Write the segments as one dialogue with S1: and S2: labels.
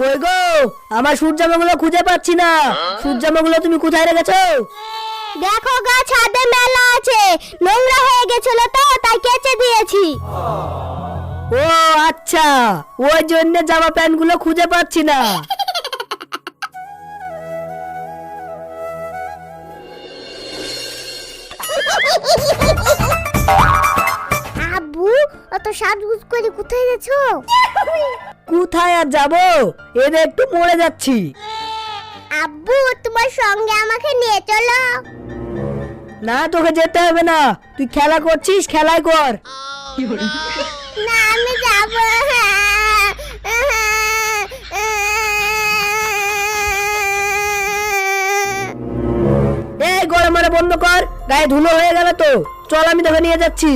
S1: কই গো? আমার সূর্যামাগুলো খুঁজে পাচ্ছি না। সূর্যামাগুলো তুমি কোথায় রেখেছো?
S2: দেখো গা ছাদে মেলা আছে। নোংরা হয়ে গেছিল তো তাই কেচে দিয়েছি।
S1: ও আচ্ছা। ওই জন্য জামা প্যান্টগুলো খুঁজে পাচ্ছি না।
S2: অত সাজগুজ করে কোথায় গেছো
S1: কোথায় আর যাব? এদের একটু মরে যাচ্ছি।
S2: আব্বু তোমার সঙ্গে আমাকে নিয়ে চলো।
S1: না তোকে যেতে হবে না। তুই খেলা করছিস খেলাই কর।
S2: না আমি যাব।
S1: এই গরম মারা বন্ধ কর। গায়ে ধুলো হয়ে গেল তো। চল আমি তোকে নিয়ে যাচ্ছি।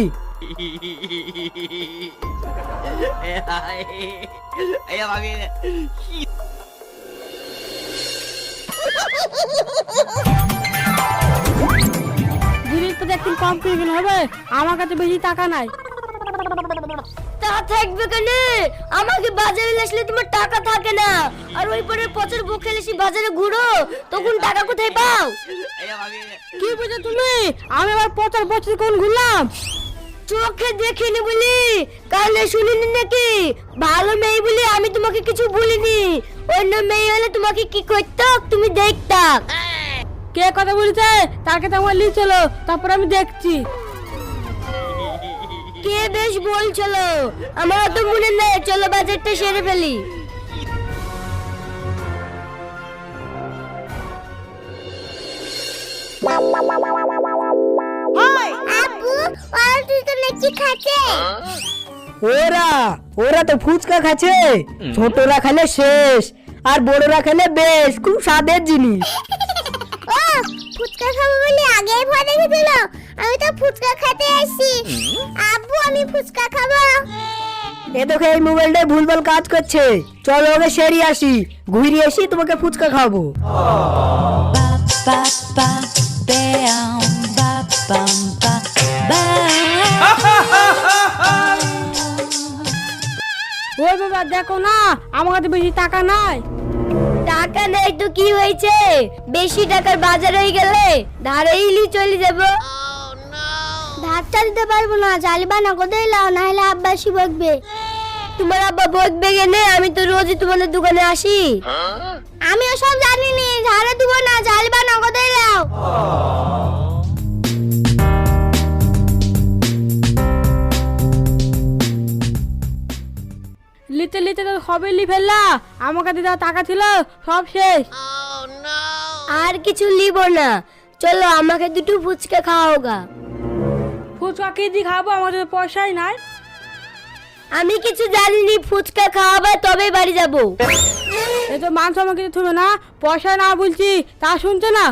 S3: একদিন কম করে কিনে হবে। আমার কাছে বেশি টাকা নাই।
S2: তা থাকবে কেন? আমাকে বাজারে আসলে তোমার টাকা থাকে না। আর ওই পরে পচের বুক খেলে সে বাজারে ঘুরো তখন টাকা কোথায় পাও?
S3: কি বুঝো তুমি? আমি আবার পচার বছর কোন ঘুরলাম?
S2: চোখে দেখিনি বলি। কানে শুনিনি নাকি? ভালো মেয়ে বলি আমি তোমাকে কিছু বলিনি। অন্য মেয়ে হলে তোমাকে কি করতো তুমি দেখতা।
S3: কে কথা বলেছে? তার কাছে আমার চলো, তারপর আমি দেখছি।
S2: কে বেশ বলছিল? আমার তো মনে নেই। চলো বাজারটা সেরে ফেলি। তুই খাচ্ছে?
S1: ওরা ওরা তো ফুচকা খাচ্ছে। ছোটরা খেলে শেষ আর বড়রা খেলে বেশ খুব স্বাদের জিনিস।
S2: ও ফুচকা খাব বলে আগেই ভয় দেখেছিল আমি তো ফুচকা খেতে আসছি আব্বু আমি ফুচকা খাব।
S1: এ দেখো এই মোবাইলটাই ভুলভাল কাজ করছে। চলো ওকে সেরি আসি ঘুরিয়ে আসি তোমাকে ফুচকা খাব
S3: ওই বাবা দেখো না আমার কাছে বেশি টাকা নাই।
S2: টাকা নেই তো কি হয়েছে? বেশি টাকার বাজার হয়ে গেলে ধারে ইলি চলে যাব। ধারটা দিতে পারব না জালিবা না কোথায় লাও না হলে আব্বাসি বকবে। তোমার আব্বা বকবে গেলে আমি তো রোজই তোমাদের দোকানে আসি। আমি ওসব জানি নি ধারে দিব না জালিবা কোথায় লাও।
S3: লিতে লিতে তো সবই লি ফেললা। আমার কাছে যা টাকা ছিল সব শেষ।
S2: আর কিছু লিব না। চলো আমাকে দুটো ফুচকা খাওয়াও গা।
S3: ফুচকা কি দিয়ে খাব? আমার কাছে পয়সাই নাই।
S2: আমি কিছু জানিনি ফুচকা খাওয়াবে তবে বাড়ি যাব।
S3: এই তো মাংস আমার কিছু থুবে না পয়সা না বলছি তা শুনছে না?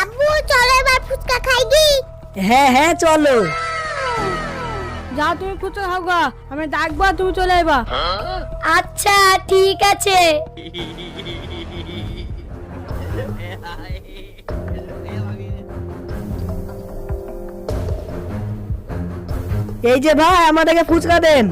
S2: আব্বু চলো এবার ফুচকা খাই দি
S1: হ্যাঁ হ্যাঁ চলো।
S3: যা তুমি খুঁজতে থাকবা আমি ডাকবো তুমি চলে আইবা।
S2: আচ্ছা ঠিক আছে।
S1: এই যে ভাই আমাদেরকে ফুচকা দেন।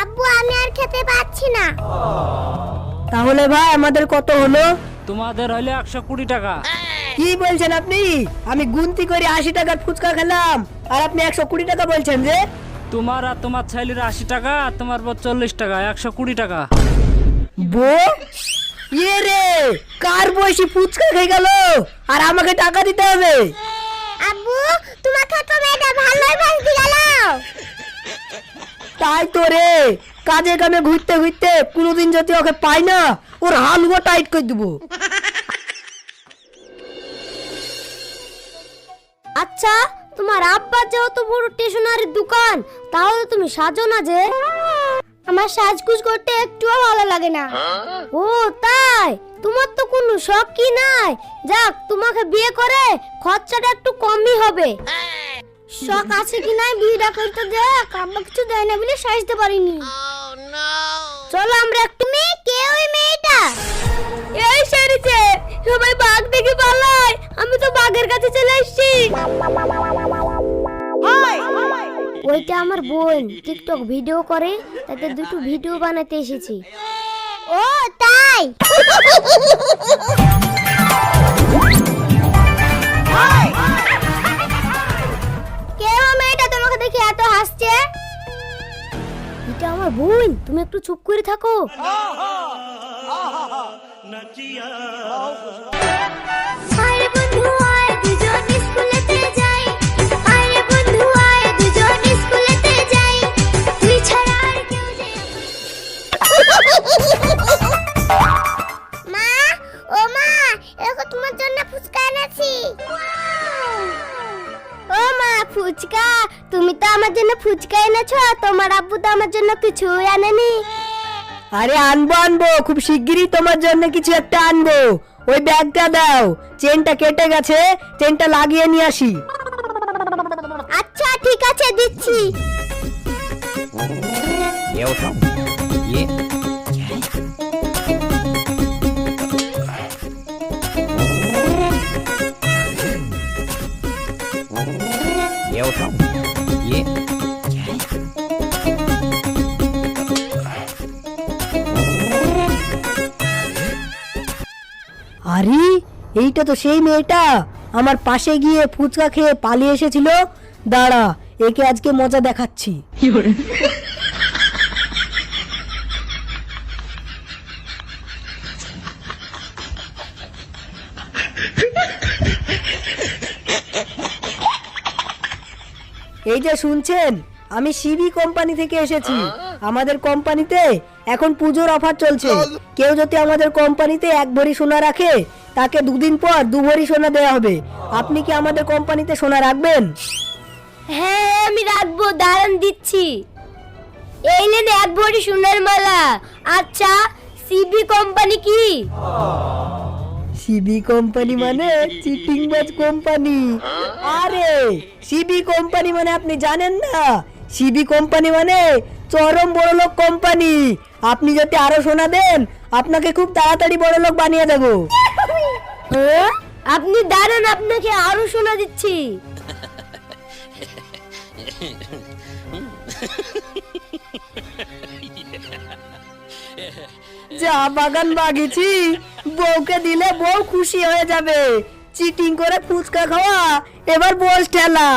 S2: আব্বু আমি আর খেতে পাচ্ছি না।
S1: তাহলে ভাই আমাদের কত হলো?
S4: তোমাদের হইলে একশো কুড়ি টাকা।
S1: কি বলছেন আপনি? আমি গুনতি করে আশি টাকার ফুচকা খেলাম। আর আপনি একশো কুড়ি টাকা বলছেন যে?
S4: তোমার আর তোমার ছেলের আশি টাকা আর তোমার বউ চল্লিশ টাকা একশো কুড়ি টাকা।
S1: বউ? ইয়ে রে কার বয়সী ফুচকা খেয়ে গেল? আর আমাকে টাকা দিতে হবে।
S2: আব্বু তোমাকে তো মেয়েটা ভালোই গেল
S1: তাই তো রে কাজে কামে ঘুরতে ঘুরতে কোনোদিন যদি ওকে পাই না, ওর হালুয়া টাইট করে দেবো।
S2: আচ্ছা তোমার আব্বা যেহেতু বড় স্টেশনারির দোকান, তাহলে তুমি সাজো না যে। আমার সাজগুজ করতে একটুও ভালো লাগে না। ও, তাই? তোমার তো কোনো শখ কি নাই। যাক, তোমাকে বিয়ে করে খরচাটা একটু কমই হবে। শখ আছে কি নাই? বিয়েটা করতে দেখ আব্বা কিছু দেয় না বলে সাজতে পারিনি। চলো আমরা একটু মেয়ে কে ওই মেয়েটা? এই সেরেছে সবাই বাঘ দেখে পালায়। আমি তো বাঘের কাছে চলে এসেছি। ওইটা আমার বোন টিকটক ভিডিও করে তাতে দুটো ভিডিও বানাতে এসেছি। ও তাই? কে ও মেয়েটা তোমাকে দেখে এত হাসছে? এটা আমার বোন। তুমি একটু চুপ করে থাকো। Ha ha ha দুজন ফুচকা এনেছো আর তোমার আব্বু তো আমার জন্য কিছু আনেনি।
S1: আরে আনব আনব খুব শিগগিরই তোমার জন্য কিছু একটা আনব। ওই ব্যাগটা দাও চেনটা কেটে গেছে চেনটা লাগিয়ে নিয়ে আসি।
S2: আচ্ছা ঠিক আছে দিচ্ছি।
S5: এ ওঠো।
S1: ইয়ে এইটা তো সেই মেয়েটা। আমার পাশে গিয়ে ফুচকা খেয়ে পালিয়ে এসেছিল। দাঁড়া একে আজকে মজা দেখাচ্ছি। এই যে শুনছেন আমি সিবি কোম্পানি থেকে এসেছি। আমাদের কোম্পানিতে এখন পুজোর অফার চলছে। কেউ যদি আমাদের কোম্পানিতে এক ভরি সোনা রাখে তাকে দুদিন পর দু ভরি সোনা দেওয়া হবে। আপনি কি আমাদের কোম্পানিতে সোনা রাখবেন?
S2: হ্যাঁ আমি রাখব দাঁড়ান দিচ্ছি। এই নেন এক ভরি সোনার মালা। আচ্ছা সিবি কোম্পানি কি?
S1: সিবি কোম্পানি মানে চিটিং বাজ কোম্পানি। আরে সিবি কোম্পানি মানে আপনি জানেন না। সিবি কোম্পানি মানে চরম বড় লোক কোম্পানি। আপনি যদি আরও সোনা দেন আপনাকে খুব তাড়াতাড়ি বড় লোক বানিয়ে দেবো।
S2: হ্যাঁ? আপনি দাঁড়ান আপনাকে আরও শোনা দিচ্ছি।
S1: চা বাগান বাগিছি বউকে দিলে বউ খুশি হয়ে যাবে। চিটিং করে ফুচকা খাওয়া এবার বল ঠেলা।